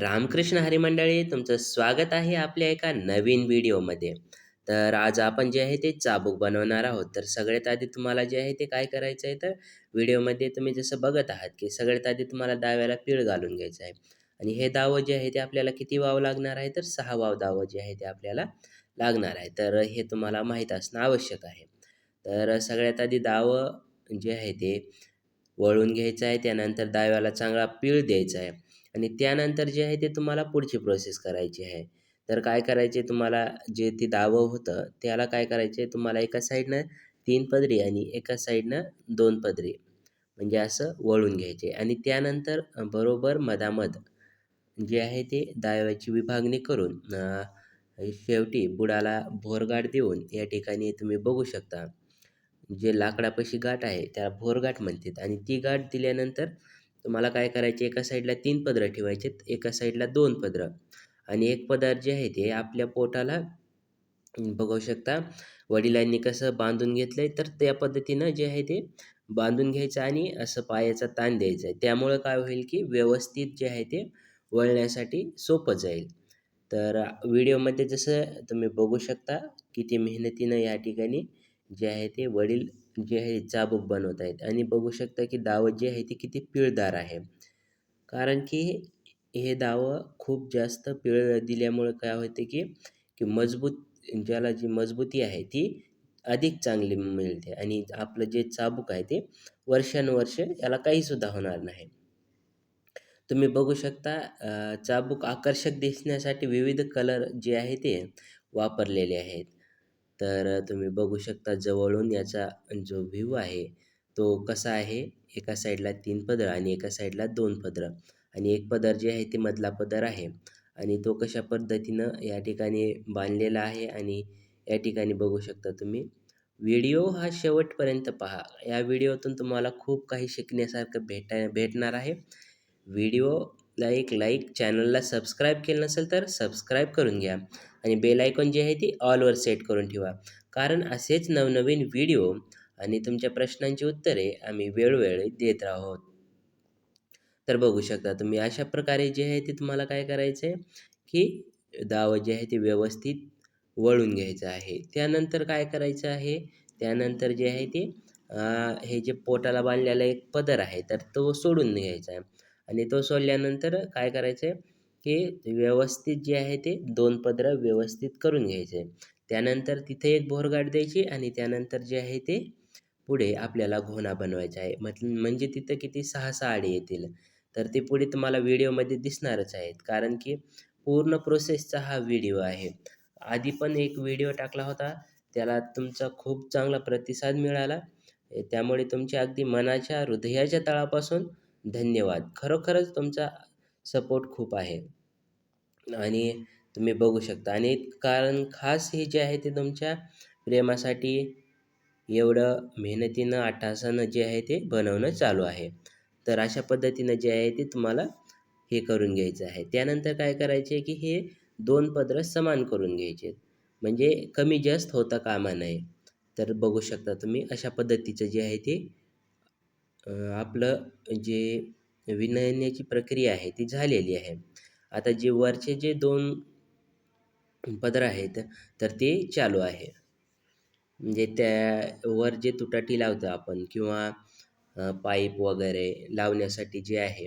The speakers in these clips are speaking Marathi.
रामकृष्ण हरी मंडळी तुमचं स्वागत आहे आपल्या एका नवीन व्हिडिओमध्ये. तर आज आपण जे आहे ते चाबूक बनवणार आहोत. तर सगळ्यात आधी तुम्हाला जे आहे ते काय करायचं आहे तर व्हिडिओमध्ये तुम्ही जसं बघत आहात की सगळ्यात आधी तुम्हाला दाव्याला पीळ घालून घ्यायचं आहे. आणि हे दावं जे आहे ते आपल्याला किती वाव लागणार आहे? तर सहा वाव दावं जे आहे ते आपल्याला लागणार आहे. तर हे तुम्हाला माहीत असणं आवश्यक आहे. तर सगळ्यात आधी दावं जे आहे ते वळून घ्यायचं आहे. त्यानंतर दाव्याला चांगला पीळ द्यायचा आहे. आणि त्यानंतर जे आहे ते तुम्हाला पुढची प्रोसेस करायची आहे. तर काय करायचे तुम्हाला जे ते दावं होतं त्याला काय करायचे तुम्हाला एका साईडनं तीन पदरी आणि एका साईडनं दोन पदरी. म्हणजे असं वळून घ्यायचे. आणि त्यानंतर बरोबर मधामध जे आहे ते दाव्याची विभागणी करून शेवटी बुडाला भोरगाठ देऊन या ठिकाणी तुम्ही बघू शकता. जे लाकडापाशी गाठ आहे त्याला भोरगाठ म्हणतात. आणि ती गाठ दिल्यानंतर तुम्हाला काय करायचे एका साईडला तीन पदरं ठेवायचे एका साईडला दोन पदरं. आणि एक पदर जे आहे ते आपल्या पोटाला बघू शकता वडिलांनी कसं बांधून घेतलं आहे तर त्या पद्धतीनं जे आहे ते बांधून घ्यायचं आणि असं पायाचा ताण द्यायचा. आहे त्यामुळं काय होईल की व्यवस्थित जे आहे ते वळण्यासाठी सोपं जाईल. तर व्हिडिओमध्ये जसं तुम्ही बघू शकता किती मेहनतीनं या ठिकाणी जे आहे ते वडील जे आहे चाबूक बनवत आहेत. आणि बघू शकता की दावं जे आहे ते किती पिळदार आहे. कारण की हे दावं खूप जास्त पिळ दिल्यामुळे काय होते की की मजबूत ज्याला जी मजबूती आहे ती अधिक चांगली मिळते. आणि आपलं जे चाबूक आहे ते वर्षानुवर्ष याला काहीसुद्धा होणार नाही. तुम्ही बघू शकता चाबूक आकर्षक दिसण्यासाठी विविध कलर जे आहे ते वापरलेले आहेत. तर तुम्ही बघू शकता जवळून याचा जो व्ह्यू आहे तो कसा आहे? एका साईडला तीन पदर आणि एका साईडला दोन पदरं. आणि एक पदर जे आहे ते मधला पदर आहे. आणि तो कशा पद्धतीनं या ठिकाणी बांधलेला आहे आणि या ठिकाणी बघू शकता तुम्ही. व्हिडिओ हा शेवटपर्यंत पहा. या व्हिडिओतून तुम्हाला खूप काही शिकण्यासारखं भेटा भेटणार आहे. व्हिडिओ एक लाईक चॅनलला सबस्क्राईब केलं नसेल तर सबस्क्राईब करून घ्या आणि बेल आयकॉन जी आहे ती ऑलवर सेट करून ठेवा. कारण असेच नवनवीन व्हिडिओ आणि तुमच्या प्रश्नांची उत्तरे आम्ही वेळोवेळी देत आहोत तर बघू शकता तुम्ही अशा प्रकारे जे आहे ते तुम्हाला काय करायचं आहे की दावं जे आहे ते व्यवस्थित वळून घ्यायचं आहे. त्यानंतर काय करायचं आहे? त्यानंतर जे आहे ते हे जे पोटाला बांधलेला एक पदर आहे तर तो सोडून घ्यायचा आहे. आणि तो सोडल्यानंतर काय करायचं आहे की व्यवस्थित जे आहे ते दोन पदरं व्यवस्थित करून घ्यायचे. त्यानंतर तिथे एक भोरगाठ द्यायची आणि त्यानंतर जे आहे ते पुढे आपल्याला घोणा बनवायचा आहे. म्हट म्हणजे तिथं किती सहा सहा आडी येतील. तर ते पुढे तुम्हाला व्हिडिओमध्ये दिसणारच आहेत. कारण की पूर्ण प्रोसेसचा हा व्हिडिओ आहे. आधी पण एक व्हिडिओ टाकला होता. त्याला तुमचा खूप चांगला प्रतिसाद मिळाला. त्यामुळे तुमच्या अगदी मनाच्या हृदयाच्या तळापासून धन्यवाद. खरोखरच तुमचा सपोर्ट खूप आहे. आणि तुम्ही बघू शकता. आणि कारण खास हे जे आहे ते तुमच्या प्रेमासाठी एवढं मेहनतीनं आठासानं जे आहे ते बनवणं चालू आहे. तर अशा पद्धतीनं जे आहे ते तुम्हाला हे करून घ्यायचं आहे. त्यानंतर काय करायचे की हे दोन पदरं समान करून घ्यायचे. म्हणजे कमी जास्त होता कामा नये. तर बघू शकता तुम्ही अशा पद्धतीचं जे आहे ते आपलं जे विणण्याची प्रक्रिया आहे ती झालेली आहे. आता जे वरचे जे दोन पदर आहेत तर ते चालू आहे. म्हणजे त्या वर जे तुटाटी लावतो आपण किंवा पाईप वगैरे लावण्यासाठी जे आहे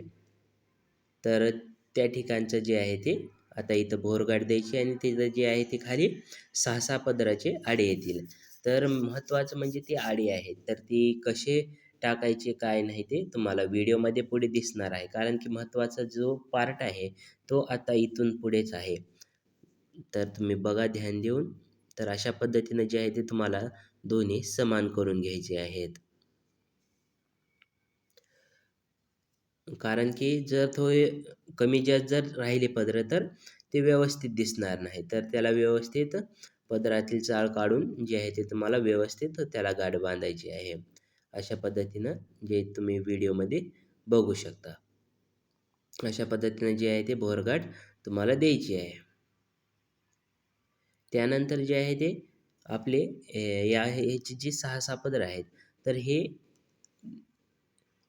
तर त्या ठिकाणचं जे आहे ते आता इथं भोरगाड द्यायची आणि तिथं जे आहे ते खाली सहा सहा पदराचे आडे येतील. तर महत्त्वाचं म्हणजे ती आडी आहे. तर ती कसे टाकायचे काय नाही ते तुम्हाला व्हिडिओमध्ये पुढे दिसणार आहे. कारण की महत्त्वाचा जो पार्ट आहे तो आता इथून पुढेच आहे. तर तुम्ही बघा ध्यान देऊन. तर अशा पद्धतीनं जे आहे ते तुम्हाला दोन्ही समान करून घ्यायचे आहेत. कारण की जर थोडे कमी जास्त जर राहिले पदर तर ते व्यवस्थित दिसणार नाही. तर त्याला व्यवस्थित पदरातील चाळ काढून जे आहे ते तुम्हाला व्यवस्थित त्याला गाठ बांधायची आहे. अशा पद्धतीनं जे तुम्ही व्हिडिओमध्ये बघू शकता. अशा पद्धतीनं जे आहे ते भोरगाठ तुम्हाला द्यायची आहे. त्यानंतर जे आहे ते आपले या ह्याची जी सहा सहा पदर आहेत तर हे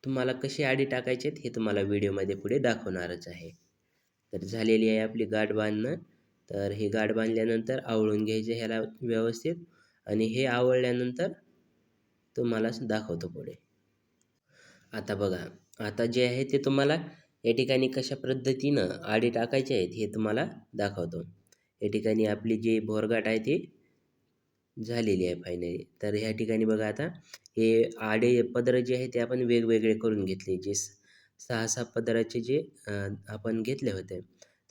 तुम्हाला कसे आडी टाकायचे हे तुम्हाला व्हिडिओमध्ये पुढे दाखवणारच आहे. तर झालेली आहे आपली गाठ बांधणं. तर हे गाठ बांधल्यानंतर आवळून घ्यायचे ह्याला व्यवस्थित. आणि हे आवळल्यानंतर तुम्हाला दाखवतो पुढे. आता बघा आता जे आहे ते तुम्हाला या ठिकाणी कशा पद्धतीनं आडे टाकायचे आहेत हे तुम्हाला दाखवतो. या ठिकाणी आपली जी भोरगाट आहे ती झालेली आहे फायनली तर ह्या ठिकाणी बघा आता हे आडे पदर जे आहे ते आपण वेगवेगळे करून घेतले. जे सहा सहा पदराचे जे आपण घेतले होते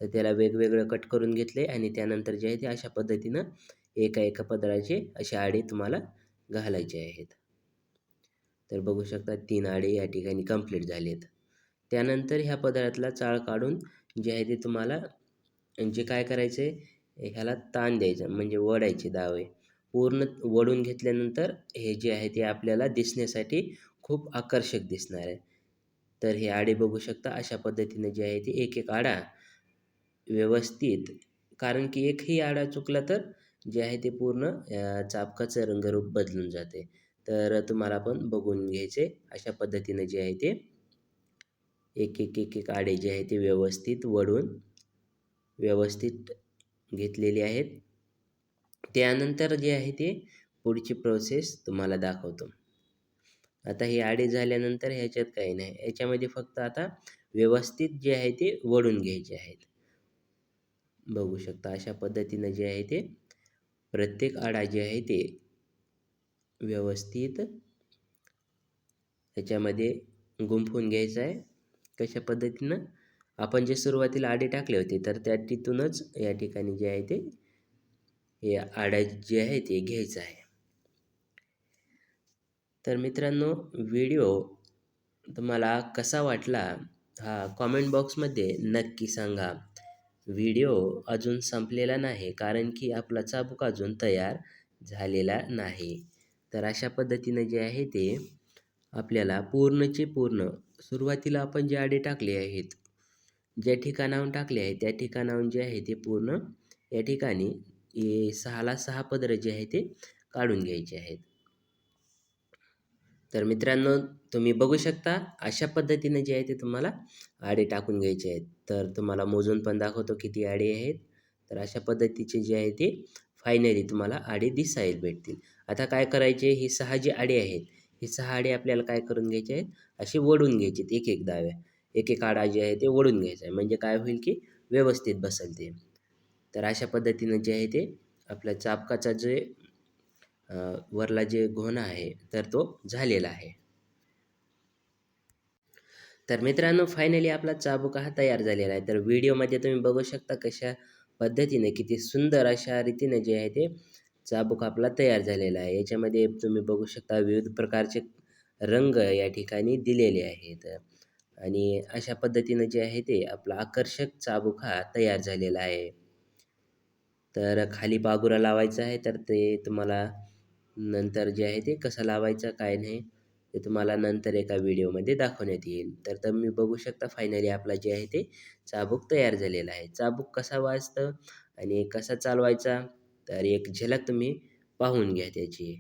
तर त्याला वेगवेगळं कट करून घेतले आणि त्यानंतर जे आहे ते अशा पद्धतीनं एका एका पदराचे असे आडे तुम्हाला घालायचे आहेत. तर बघू शकता तीन आडे या ठिकाणी कंप्लीट झालेत. त्यानंतर ह्या पदार्थाला चाळ काढून जे आहे ते तुम्हाला जे काय करायचं आहे ह्याला ताण द्यायचं म्हणजे वडायचे दावे. पूर्ण वडून घेतल्यानंतर हे जे आहे ते आपल्याला दिसण्यासाठी खूप आकर्षक दिसणार आहे. तर हे आडे बघू शकता अशा पद्धतीने जे आहे ते एक एक आडा व्यवस्थित कारण की एकही आडा चुकला तर जे आहे ते पूर्ण चापकाचं रंगरूप बदलून जाते. तर तुम्हाला पण बघून घ्यायचे अशा पद्धतीने जे आहे ते. एक एक एक एक आडे जे आहे ते व्यवस्थित वडून व्यवस्थित घेतलेले आहेत. त्यानंतर जे आहे ते पुढची प्रोसेस तुम्हाला दाखवतो. आता हे आडे झाल्यानंतर ह्याच्यात काही नाही. याच्यामध्ये फक्त आता व्यवस्थित जे आहे ते वडून घ्यायचे आहेत. बघू शकता अशा पद्धतीनं जे आहे ते प्रत्येक आडा जे आहे ते व्यवस्थित. ह्याच्यामध्ये गुंफून घ्यायचं आहे. कशा पद्धतीनं? आपण जे सुरुवातीला आडे टाकले होते तर त्या तिथूनच या ठिकाणी जे आहे ते हे आडा जे आहे ते घ्यायचं आहे. तर मित्रांनो व्हिडिओ तुम्हाला कसा वाटला हा कॉमेंट बॉक्समध्ये नक्की सांगा. व्हिडिओ अजून संपलेला नाही कारण की आपला चाबूक अजून तयार झालेला नाही. तर अशा पद्धतीनं जे आहे ते आपल्याला पूर्णचे पूर्ण सुरुवातीला आपण जे आडे टाकले आहेत ज्या ठिकाणाहून टाकले आहे त्या ठिकाणाहून जे आहे ते पूर्ण या ठिकाणी सहाला सहा पदरं जे आहे ते काढून घ्यायचे आहेत. तर मित्रांनो तुम्ही बघू शकता अशा पद्धतीने जे आहे ते तुम्हाला आडे टाकून घ्यायचे आहेत. तर तुम्हाला मोजून पण दाखवतो किती आडे आहेत. तर अशा पद्धतीचे जे आहे ते फायनली तुम्हाला आडे दिसायला भेटतील. आता काय करायचे? ही सहा जी आडे आहेत ही सहा आडे आपल्याला काय करून घ्यायचे आहेत? असे वडून घ्यायचे एक एक दाव्या. एक एक आडा जे आहे ते वडून घ्यायचं आहे म्हणजे काय होईल की व्यवस्थित बसेल ते. तर अशा पद्धतीनं जे आहे ते आपल्या चापकाचा जे वरला जे घोणा आहे तर तो झालेला आहे. तर मित्रांनो फायनली आपला चाबुका हा तयार झालेला आहे. तर व्हिडिओमध्ये तुम्ही बघू शकता कशा पद्धतीने किती सुंदर अशा रीतीने जे आहे ते चाबूक आपला तयार झालेला आहे. याच्यामध्ये तुम्ही बघू शकता विविध प्रकारचे रंग या ठिकाणी दिलेले आहेत. आणि अशा पद्धतीनं जे आहे ते आपला आकर्षक चाबूक हा तयार झालेला आहे. तर खाली बागुरा लावायचा आहे तर ते तुम्हाला नंतर जे आहे ते कसं लावायचं काय नाही ते तुम्हाला नंतर एका व्हिडिओमध्ये दाखवण्यात येईल. तर तुम्ही बघू शकता फायनली आपला जे आहे ते चाबूक तयार झालेला आहे. चाबूक कसा वाजतं आणि कसा चालवायचा तर एक झलक तुम्ही पाहून घ्या त्याची.